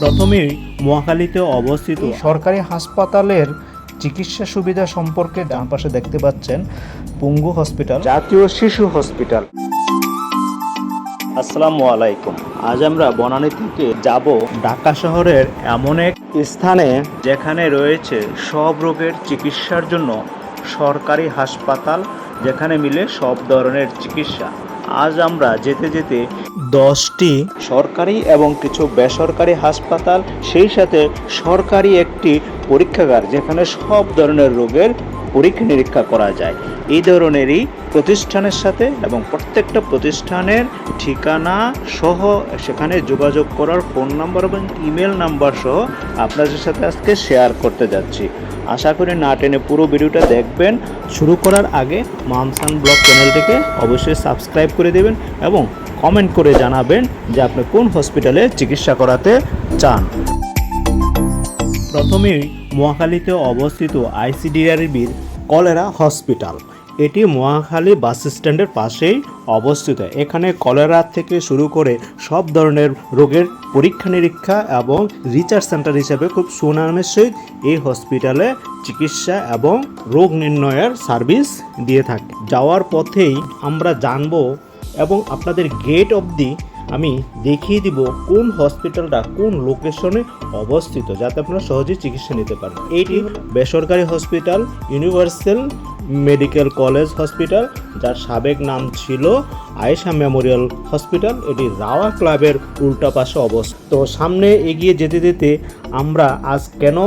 প্রথমেই মহাখালীতে অবস্থিত। সরকারি হাসপাতালের চিকিৎসা সুবিধা সম্পর্কে ডান পাশে দেখতে পাচ্ছেন পুঙ্গু হসপিটাল। জাতীয় শিশু হসপিটাল। আসসালামু আলাইকুম। আজ আমরা বনানী থেকে যাব ঢাকা শহরের এমন এক স্থানে যেখানে রয়েছে সব রোগের চিকিৎসার জন্য সরকারি হাসপাতাল যেখানে মিলে সব ধরনের চিকিৎসা। আজ আমরা যেতে যেতে দশটি সরকারি এবং কিছু বেসরকারি হাসপাতাল সেই সাথে সরকারি একটি পরীক্ষাগার যেখানে সব ধরনের রোগের পরীক্ষা নিরীক্ষা করা যায়। এই ধরনেরই প্রতিষ্ঠানের সাথে এবং প্রত্যেকটা প্রতিষ্ঠানের ঠিকানা সহ সেখানে যোগাযোগ করার ফোন নাম্বার এবং ইমেল নাম্বার সহ আপনাদের সাথে আজকে শেয়ার করতে যাচ্ছি। আশা করি না টেনে পুরো ভিডিওটা দেখবেন। শুরু করার আগে মামসান ব্লগ চ্যানেলটিকে অবশ্যই সাবস্ক্রাইব করে দেবেন এবং কমেন্ট করে জানাবেন যে আপনি কোন হসপিটালে চিকিৎসা করাতে চান। প্রথমেই মহাখালীতে অবস্থিত আইসিডিআরবির কলেরা হসপিটাল। এটি মহাখালী বাস স্ট্যান্ডের পাশেই অবস্থিত। এখানে কলেরা থেকে শুরু করে সব ধরনের রোগের পরীক্ষা নিরীক্ষা এবং রিসার্চ সেন্টার হিসেবে খুব সুনামের সহিত এই হসপিটালে চিকিৎসা এবং রোগ নির্ণয়ের সার্ভিস দিয়ে থাকে। যাওয়ার পথেই আমরা জানব এবং আপনাদের গেট অবধি আমি দেখিয়ে দিব কোন হসপিটালটা কোন লোকেশনে অবস্থিত, যাতে আপনারা সহজেই চিকিৎসা নিতে পারেন। এইটি বেসরকারি hospital, universal medical college hospital, যার সাবেক নাম ছিল আয়েশা মেমোরিয়াল হসপিটাল। এটি রাওয়া ক্লাবের উল্টা পাশে অবস্থিত। তো সামনে এগিয়ে যেতে যেতে আমরা আজ কেন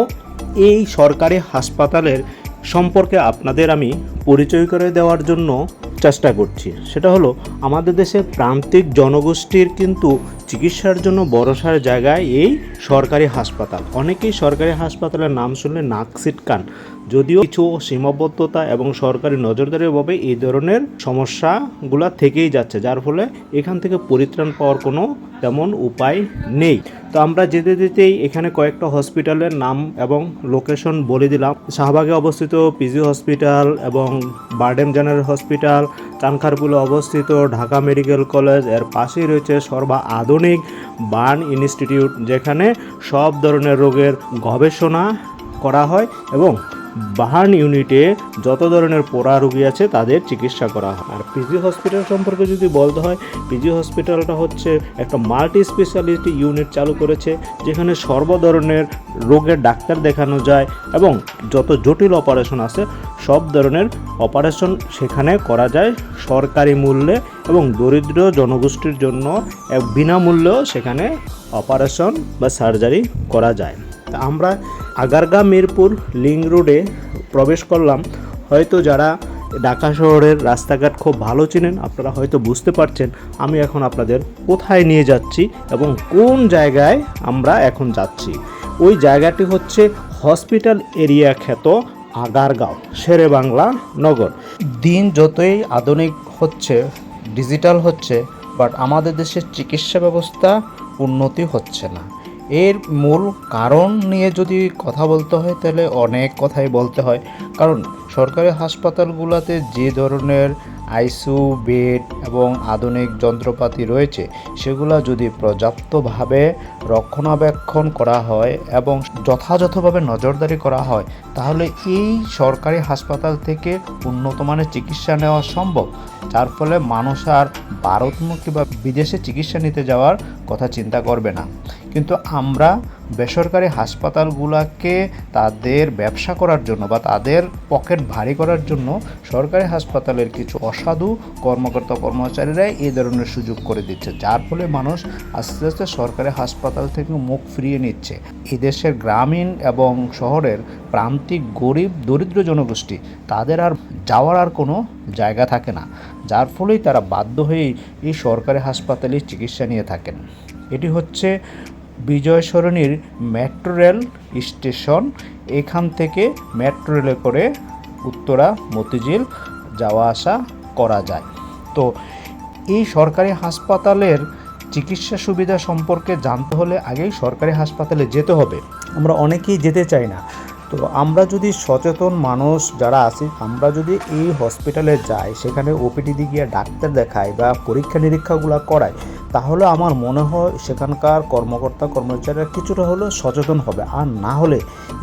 এই সরকারি হাসপাতালের সম্পর্কে আপনাদের আমি পরিচয় করে দেওয়ার জন্য চেষ্টা করছি। সেটা হলো, আমাদের দেশের প্রান্তিক জনগোষ্ঠীর কিন্তু চিকিৎসার জন্য বড়সার জায়গায় এই সরকারি হাসপাতাল। অনেকেই সরকারি হাসপাতালের নাম শুনলে নাক সিটকান যদিও কিছু সীমাবদ্ধতা এবং সরকারি নজরদারির ভাবে এই ধরনের সমস্যাগুলা থেকেই যাচ্ছে, যার ফলে এখান থেকে পরিত্রাণ পাওয়ার কোনো তেমন উপায় নেই। তো আমরা যেতে যেতেই এখানে কয়েকটা হসপিটালের নাম এবং লোকেশন বলে দিলাম। শাহবাগে অবস্থিত পিজি হসপিটাল এবং বার্ডেম জেনারেল হসপিটাল। চানখারপুলে অবস্থিত ঢাকা মেডিকেল কলেজ। এর পাশেই রয়েছে সর্বা আধুনিক বার্ন ইনস্টিটিউট, যেখানে সব ধরনের রোগের গবেষণা করা হয় এবং বাহান ইউনিটে যত ধরনের পোড়া রুগী আছে তাদের চিকিৎসা করা হয়। আর পিজি হসপিটাল সম্পর্কে যদি বলতে হয়, পিজি হসপিটালটা হচ্ছে একটা মাল্টি স্পেশালিটি ইউনিট চালু করেছে, যেখানে সর্ব ধরনের রোগের ডাক্তার দেখানো যায় এবং যত জটিল অপারেশন আছে, সব ধরনের অপারেশন সেখানে করা যায় সরকারি মূল্যে এবং দরিদ্র জনগোষ্ঠীর জন্য বিনামূল্যেও সেখানে অপারেশন বা সার্জারি করা যায়। আমরা আগারগা, মিরপুর, লিং রোডে প্রবেশ করলাম। হয়তো যারা ঢাকা শহরের রাস্তাঘাট খুব ভালো চেনেন, আপনারা হয়তো বুঝতে পারছেন আমি এখন আপনাদের কোথায় নিয়ে যাচ্ছি এবং কোন জায়গায় আমরা এখন যাচ্ছি। ওই জায়গাটি হচ্ছে হসপিটাল এরিয়া খ্যাত আগারগাঁও, শেরে বাংলা নগর। দিন যতই আধুনিক হচ্ছে, ডিজিটাল হচ্ছে, বাট আমাদের দেশের চিকিৎসা ব্যবস্থা উন্নতি হচ্ছে না। এর মূল কারণ নিয়ে যদি কথা বলতে হয় তাহলে অনেক কথাই বলতে হয়। কারণ সরকারি হাসপাতালগুলোতে যে ধরনের আইসিইউ বেড এবং আধুনিক যন্ত্রপাতি রয়েছে, সেগুলো যদি পর্যাপ্তভাবে রক্ষণাবেক্ষণ করা হয় এবং যথাযথভাবে নজরদারি করা হয়, তাহলে এই সরকারি হাসপাতাল থেকে উন্নত মানের চিকিৎসা নেওয়া সম্ভব। যার ফলে মানুষ আর ভারতমুখী বা বিদেশে চিকিৎসা নিতে যাওয়ার কথা চিন্তা করবে না। কিন্তু আমরা বেসরকারি হাসপাতালগুলোকে তাদের ব্যবসা করার জন্য বা তাদের পকেট ভারী করার জন্য সরকারি হাসপাতালের কিছু অসাধু কর্মকর্তা কর্মচারীরাই এই ধরনের সুযোগ করে দিচ্ছে। যার ফলে মানুষ আস্তে আস্তে সরকারি হাসপাতাল থেকে মুখ ফিরিয়ে নিচ্ছে। এদেশের গ্রামীণ এবং শহরের প্রান্তিক গরিব, দরিদ্র জনগোষ্ঠী তাদের আর যাওয়ার আর কোনো জায়গা থাকে না। যার ফলেই তারা বাধ্য হয়েই এই সরকারি হাসপাতালে চিকিৎসা নিয়ে থাকেন। এটি হচ্ছে বিজয় সরণির মেট্রো রেল স্টেশন। এখান থেকে মেট্রো রেলে করে উত্তরা, মতিঝিল যাওয়া আসা করা যায়। তো এই সরকারি হাসপাতালের চিকিৎসা সুবিধা সম্পর্কে জানতে হলে আগেই সরকারি হাসপাতালে যেতে হবে। আমরা অনেকেই যেতে চাই না। তো আমরা যদি সচেতন মানুষ যারা আছি, আমরা যদি এই হসপিটালে যাই, সেখানে ওপিডি দিয়ে গিয়ে ডাক্তার দেখাই বা পরীক্ষা নিরীক্ষাগুলো করাই, তাহলে আমার মনে হয় সেখানকার কর্মকর্তা, কর্মচারীরা কিছুটা হলেও সচেতন হবে। আর না হলে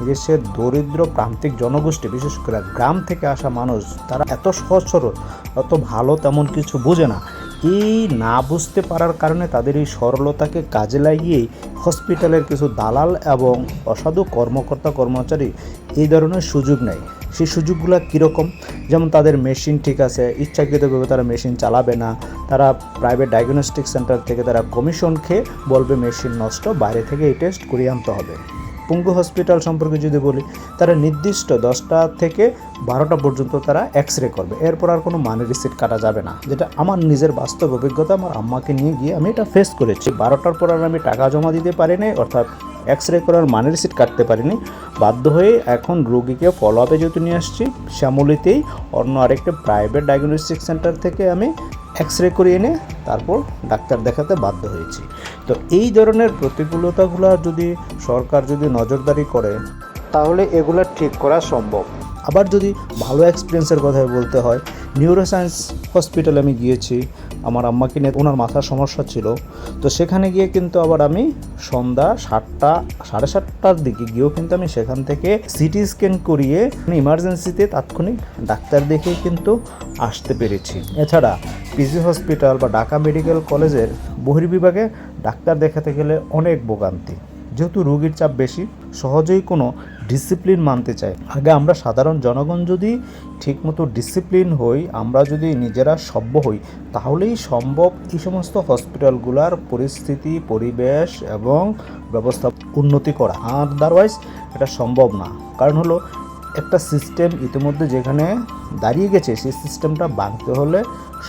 দেশের দরিদ্র প্রান্তিক জনগোষ্ঠী, বিশেষ করে গ্রাম থেকে আসা মানুষ, তারা এত সহজ সরল অত ভালো তেমন কিছু বোঝে না। এই না বুঝতে পারার কারণে তাদের এই সরলতাকে কাজে লাগিয়েই হসপিটালের কিছু দালাল এবং অসাধু কর্মকর্তা, কর্মচারী এই ধরনের সুযোগ নেয়। সেই সুযোগগুলো কীরকম? যেমন তাদের মেশিন ঠিক আছে, ইচ্ছাকৃতভাবে তারা মেশিন চালাবে না, তারা প্রাইভেট ডায়াগনস্টিক সেন্টার থেকে তারা কমিশন খেয়ে বলবে মেশিন নষ্ট, বাইরে থেকে এই টেস্ট করিয়ে আনতে হবে। পুঙ্গু হসপিটাল সম্পর্কে যদি বলি, তারা নির্দিষ্ট দশটা থেকে বারোটা পর্যন্ত তারা এক্স রে করবে। এরপর আর কোনো মানি রিসিট কাটা যাবে না। যেটা আমার নিজের বাস্তব অভিজ্ঞতা, আমার আম্মাকে নিয়ে গিয়ে আমি এটা ফেস করেছি। বারোটার পর আর আমি টাকা জমা দিতে পারি পারিনি, অর্থাৎ এক্স রে করার মানি রিসিট কাটতে পারিনি। বাধ্য হয়ে এখন রোগীকে ফলো আপে যেহেতু নিয়ে আসছি, শ্যামলিতেই অন্য আরেকটা প্রাইভেট ডায়াগনস্টিক সেন্টার থেকে আমি এক্স রে করিয়ে এনে তারপর ডাক্তার দেখাতে বাধ্য হয়েছি। তো এই ধরনের প্রতিকূলতাগুলো যদি সরকার যদি নজরদারি করে তাহলে এগুলো ঠিক করা সম্ভব। আবার যদি ভালো এক্সপিরিয়েন্সের কথায় বলতে হয় নিউরোসায়েন্স হসপিটালে আমি গিয়েছি আমার আম্মাকে নিয়ে ওনার মাথার সমস্যা ছিল। তো সেখানে গিয়ে কিন্তু আবার আমি সন্ধ্যা সাতটা, সাড়ে সাতটার দিকে গিয়েও কিন্তু আমি সেখান থেকে সিটি স্ক্যান করিয়ে ইমার্জেন্সিতে তাৎক্ষণিক ডাক্তার দেখে কিন্তু আসতে পেরেছি। এছাড়া পিজি হসপিটাল বা ঢাকা মেডিকেল কলেজের বহির্বিভাগে ডাক্তার দেখাতে গেলে অনেক ভোগান্তি। যেহেতু রোগীর চাপ বেশি, সহজেই কোনো ডিসিপ্লিন মানতে চাই আগে আমরা সাধারণ জনগণ যদি ঠিকমতো ডিসিপ্লিন হই, আমরা যদি নিজেরা সভ্য হই, তাহলেই সম্ভব এই সমস্ত হসপিটালগুলার পরিস্থিতি, পরিবেশ এবং ব্যবস্থা উন্নতি করা। আদারওয়াইজ এটা সম্ভব না। কারণ হলো একটা সিস্টেম ইতিমধ্যে যেখানে দাঁড়িয়ে গেছে, সেই সিস্টেমটা বাঁধতে হলে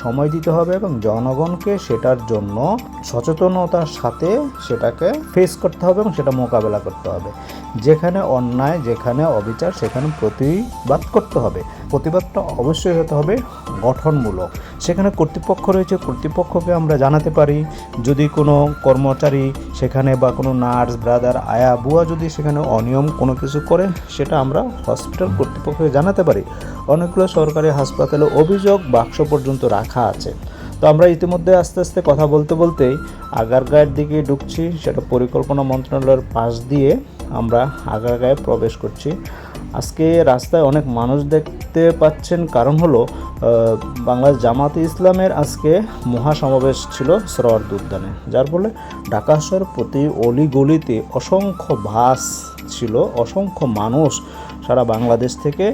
সময় দিতে হবে এবং জনগণকে সেটার জন্য সচেতনতার সাথে সেটাকে ফেস করতে হবে এবং সেটা মোকাবেলা করতে হবে। যেখানে অন্যায়, যেখানে অবিচার, সেখানে প্রতিবাদ করতে হবে। প্রতিবাদটা অবশ্যই হতে হবে গঠনমূলক। সেখানে কর্তৃপক্ষ রয়েছে, কর্তৃপক্ষকে আমরা জানাতে পারি, যদি কোনো কর্মচারী সেখানে বা কোনো নার্স, ব্রাদার, আয়া, বুয়া যদি সেখানে অনিয়ম কোনো কিছু করে, সেটা আমরা হসপিটাল কর্তৃপক্ষকে জানাতে পারি। অনেকগুলো সরকারি হাসপাতালে অভিযোগ বাক্স পর্যন্ত রাখা আছে। তো আমরা ইতিমধ্যে আস্তে আস্তে কথা বলতে বলতেই আগারগাঁয়ের দিকে ঢুকছি, সেটা পরিকল্পনা মন্ত্রণালয়ের পাশ দিয়ে আমরা আগারগাঁয়ে প্রবেশ করছি। আজকে রাস্তায় অনেক মানুষ দেখতে পাচ্ছেন। কারণ হলো বাংলাদেশ জামাতে ইসলামের আজকে মহাসমাবেশ ছিল সরোয়ার্দ উদ্যানে যার ফলে ঢাকা শহর প্রতি অলি গলিতে অসংখ্য বাস ছিল, অসংখ্য মানুষ সারা বাংলাদেশ থেকে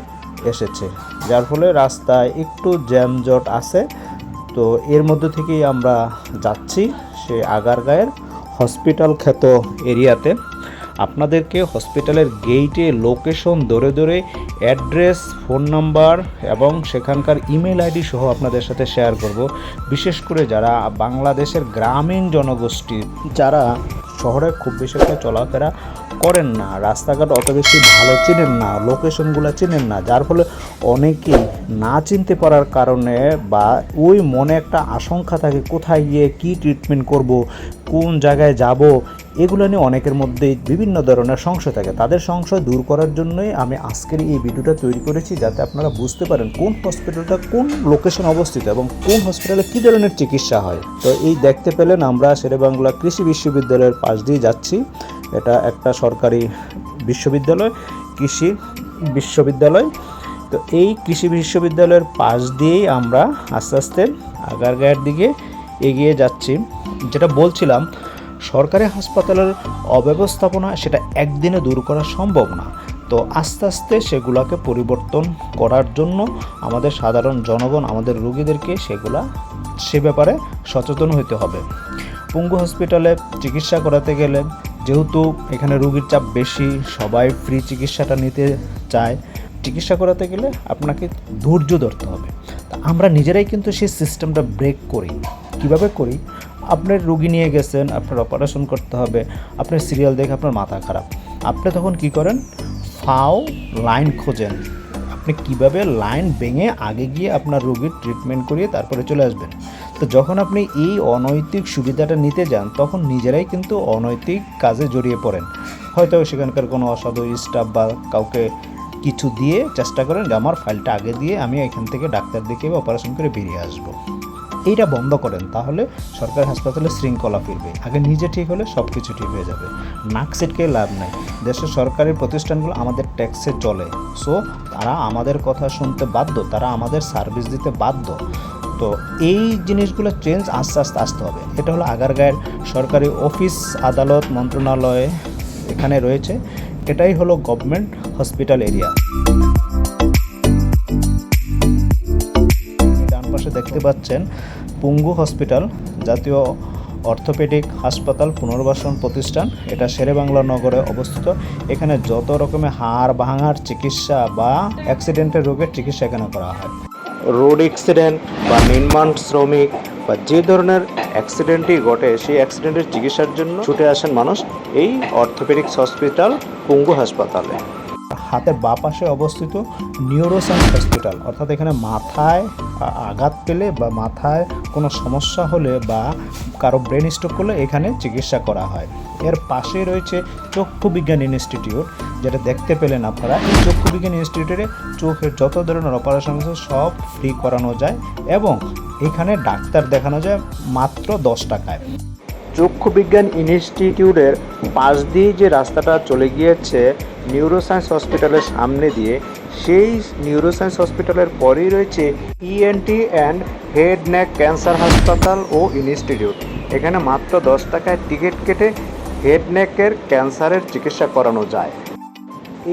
এসেছে। যার ফলে রাস্তায় একটু জ্যামজট আছে। তো এর মধ্যে থেকেই আমরা যাচ্ছি সে আগারগাঁয়ের হসপিটাল খ্যাত এরিয়াতে। আপনাদেরকে হসপিটালের গেইটে, লোকেশন ধরে ধরে অ্যাড্রেস, ফোন নাম্বার এবং সেখানকার ইমেল আইডি সহ আপনাদের সাথে শেয়ার করব। বিশেষ করে যারা বাংলাদেশের গ্রামীণ জনগোষ্ঠী, যারা শহরে খুব বেশি একটা চলাফেরা করেন না। রাস্তাঘাট অত বেশি ভালো চিনেন না, লোকেশনগুলো চিনেন না। যার ফলে অনেকেই না চিনতে পারার কারণে বা ওই মনে একটা আশঙ্কা থাকে, কোথায় গিয়ে কি ট্রিটমেন্ট করব, কোন জায়গায় যাব, এগুলো নিয়ে অনেকের মধ্যেই বিভিন্ন ধরনের সংশয় থাকে। তাদের সংশয় দূর করার জন্যই আমি আজকের এই ভিডিওটা তৈরি করেছি, যাতে আপনারা বুঝতে পারেন কোন হসপিটালটা কোন লোকেশন অবস্থিত এবং কোন হসপিটালে কী ধরনের চিকিৎসা হয়। তো এই দেখতে পেলেন আমরা শেরেবাংলা কৃষি বিশ্ববিদ্যালয়ের পাশ দিয়ে যাচ্ছি। এটা একটা সরকারি বিশ্ববিদ্যালয়, কৃষি বিশ্ববিদ্যালয়। তো এই কৃষি বিশ্ববিদ্যালয়ের পাশ দিয়েই আমরা আস্তে আস্তে আগারগাঁয়ের দিকে এগিয়ে যাচ্ছি। যেটা বলছিলাম, সরকারি হাসপাতালের অব্যবস্থাপনা সেটা একদিনে দূর করা সম্ভব না। তো আস্তে আস্তে সেগুলোকে পরিবর্তন করার জন্য আমাদের সাধারণ জনগণ, আমাদের রোগীদেরকে সেগুলা, সে ব্যাপারে সচেতন হতে হবে। পঙ্গু হসপিটালে চিকিৎসা করাতে গেলে যেহেতু এখানে রুগীর চাপ বেশি, সবাই ফ্রি চিকিৎসাটা নিতে চায়, চিকিৎসা করাতে গেলে আপনাকে ধৈর্য ধরতে হবে। তা আমরা নিজেরাই কিন্তু সেই সিস্টেমটা ব্রেক করি। কীভাবে করি? আপনার রুগী নিয়ে গেছেন, আপনার অপারেশন করতে হবে, আপনার সিরিয়াল দেখে আপনার মাথা খারাপ। আপনি তখন কি করেন? ফাও লাইন খোঁজেন। আপনি কীভাবে লাইন ভেঙে আগে গিয়ে আপনার রোগীর ট্রিটমেন্ট করিয়ে তারপরে চলে আসবেন। তো যখন আপনি এই অনৈতিক সুবিধাটা নিতে যান, তখন নিজেরাই কিন্তু অনৈতিক কাজে জড়িয়ে পড়েন। হয়তো সেখানকার কোনো অসাধু স্টাফ বা কাউকে কিছু দিয়ে চেষ্টা করেন যে, আমার ফাইলটা আগে দিয়ে আমি এখান থেকে ডাক্তার দেখিয়ে বা অপারেশন করে বেরিয়ে আসব। এইটা বন্ধ করেন, তাহলে সরকারি হাসপাতালে শৃঙ্খলা ফিরবে। আগে নিজে ঠিক হলে সব কিছু ঠিক হয়ে যাবে। নাক সিটকে লাভ নাই। দেশের সরকারি প্রতিষ্ঠানগুলো আমাদের ট্যাক্সে চলে। সো তারা আমাদের কথা শুনতে বাধ্য, তারা আমাদের সার্ভিস দিতে বাধ্য। তো এই জিনিসগুলো চেঞ্জ আস্তে আস্তে আসতে হবে। এটা হলো আগারগাঁয়ের সরকারি অফিস আদালত, মন্ত্রণালয় এখানে রয়েছে। এটাই হলো গভর্নমেন্ট হসপিটাল এরিয়া ডান পাশে দেখতে পাচ্ছেন পুঙ্গু হসপিটাল জাতীয় অর্থোপেডিক হাসপাতাল পুনর্বাসন প্রতিষ্ঠান। এটা শেরেবাংলা নগরে অবস্থিত। এখানে যত রকমের হাড় ভাঙার চিকিৎসা বা অ্যাক্সিডেন্টের রোগের চিকিৎসা এখানে করা হয়। রোড অ্যাক্সিডেন্ট বা নির্মাণ শ্রমিক বা যে ধরনের অ্যাক্সিডেন্টই ঘটে, সেই অ্যাক্সিডেন্টের চিকিৎসার জন্য ছুটে আসেন মানুষ এই অর্থোপেডিক্স হসপিটাল, পুঙ্গু হাসপাতালে। হাতের বাঁ পাশে অবস্থিত নিউরোসায়েন্স হসপিটাল, অর্থাৎ এখানে মাথায় আঘাত পেলে বা মাথায় কোনো সমস্যা হলে বা কারও ব্রেন স্ট্রোক করলে এখানে চিকিৎসা করা হয়। এর পাশে রয়েছে চক্ষু বিজ্ঞান ইনস্টিটিউট, যেটা দেখতে পেলেন আপনারা। এই চক্ষু বিজ্ঞান ইনস্টিটিউটে চোখের যত ধরনের অপারেশন আছে, সব ফ্রি করানো যায় এবং এখানে ডাক্তার দেখানো যায় মাত্র দশ টাকায়। চক্ষু বিজ্ঞান ইনস্টিটিউটের পাশ দিয়ে যে রাস্তাটা চলে গিয়েছে নিউরোসায়েন্স হসপিটালের সামনে দিয়ে, সেই নিউরোসায়েন্স হসপিটালের পরেই রয়েছে ENT and head neck cancer হাসপাতাল ও ইনস্টিটিউট। এখানে মাত্র দশ টাকায় টিকিট কেটে হেড নেকের ক্যান্সারের চিকিৎসা করানো যায়।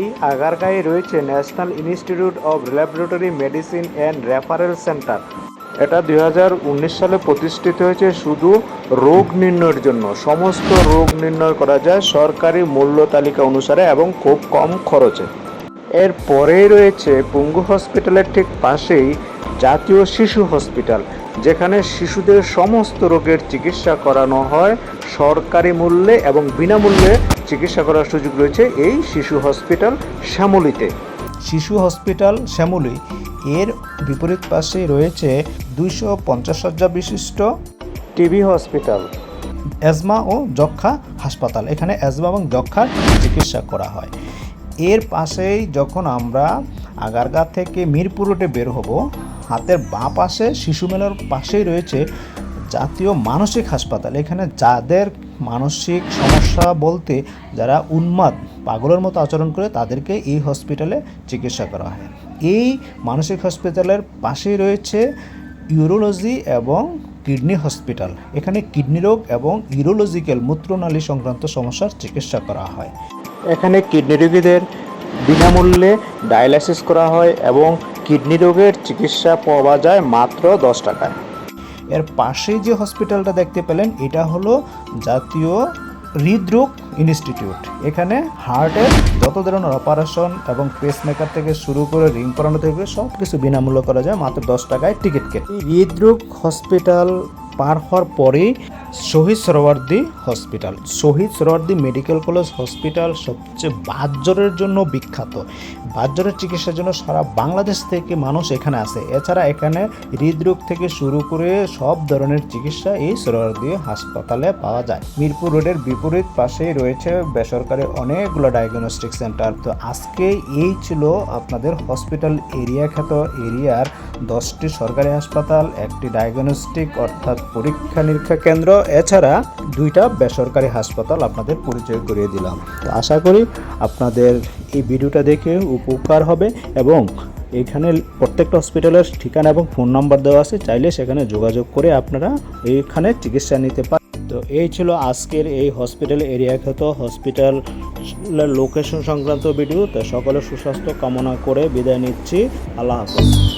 এই আগারগাঁয়ে রয়েছে national institute of laboratory medicine and referral centre এটা দু হাজার উনিশ সালে প্রতিষ্ঠিত হয়েছে শুধু রোগ নির্ণয়ের জন্য। সমস্ত রোগ নির্ণয় করা যায় সরকারি মূল্য তালিকা অনুসারে এবং খুব কম খরচে। এর পরেই রয়েছে পুঙ্গু হসপিটালের ঠিক পাশেই জাতীয় শিশু হসপিটাল। যেখানে শিশুদের সমস্ত রোগের চিকিৎসা করানো হয় সরকারি মূল্যে এবং বিনামূল্যে চিকিৎসা করার সুযোগ রয়েছে এই শিশু হসপিটাল শ্যামলিতে। শিশু হসপিটাল শ্যামলী এর বিপরীত পাশে রয়েছে দুইশো পঞ্চাশ শয্যা বিশিষ্ট টিবি হসপিটাল। অ্যাজমা ও যক্ষা হাসপাতাল এখানে অ্যাজমা এবং যক্ষার চিকিৎসা করা হয়। এর পাশেই যখন আমরা আগারগা থেকে মিরপুর রোডে বের হব হাতের বাঁ পাশে শিশু মেলার পাশেই রয়েছে জাতীয় মানসিক হাসপাতাল। এখানে যাদের মানসিক সমস্যা বলতে যারা উন্মাদ, পাগলের মতো আচরণ করে, তাদেরকে এই হসপিটালে চিকিৎসা করা হয়। এই মানসিক হসপিটালের পাশেই রয়েছে ইউরোলজি এবং কিডনি হসপিটাল। এখানে কিডনি রোগ এবং ইউরোলজিক্যাল মূত্রনালী সংক্রান্ত সমস্যার চিকিৎসা করা হয়। এখানে কিডনি রোগীদের বিনামূল্যে ডায়ালাইসিস করা হয় এবং কিডনি রোগের চিকিৎসা পাওয়া যায় মাত্র দশ টাকায়। এর পাশেই যে হসপিটালটা দেখতে পেলেন এটা হলো জাতীয় হৃদরোগ ইনস্টিটিউট। এখানে হার্টের যত ধরনের অপারেশন এবং পেসমেকার থেকে শুরু করে রিং করানো থেকে সব কিছু বিনামূল্য করা যায় মাত্র দশ টাকায় টিকিট কেটে। হৃদরোগ হসপিটাল পার হওয়ার পরেই Shahid Suhrawardy hospital. Shahid Suhrawardy medical college hospital সবচেয়ে বাতজ্বরের জন্য বিখ্যাত। বাতজ্বরের চিকিৎসার জন্য সারা বাংলাদেশ থেকে মানুষ এখানে আসে। এছাড়া এখানে হৃদরোগ থেকে শুরু করে সব ধরনের চিকিৎসা এই সরোয়ার্দি হাসপাতালে পাওয়া যায়। মিরপুর রোডের বিপরীত পাশেই রয়েছে বেসরকারি অনেকগুলো ডায়াগনস্টিক সেন্টার তো আজকে এই ছিল আপনাদের হসপিটাল এরিয়া খ্যাত এরিয়ার দশটি সরকারি হাসপাতাল, একটি ডায়াগনস্টিক অর্থাৎ পরীক্ষা নিরীক্ষা কেন্দ্র। এছাড়া দুইটা বেসরকারি হাসপাতাল আপনাদের পরিচয় করিয়ে দিলাম। তো আশা করি আপনাদের এই ভিডিওটা দেখে উপকার হবে এবং এখানে প্রত্যেকটা হসপিটালের ঠিকানা এবং ফোন নাম্বার দেওয়া আছে। চাইলে সেখানে যোগাযোগ করে আপনারা এইখানে চিকিৎসা নিতে পারেন তো এই ছিল আজকের এই হসপিটাল এরিয়া খ্যাত হসপিটাল লোকেশন সংক্রান্ত ভিডিও। তো সকলের সুস্বাস্থ্য কামনা করে বিদায় নিচ্ছি। আল্লাহ হাফেজ।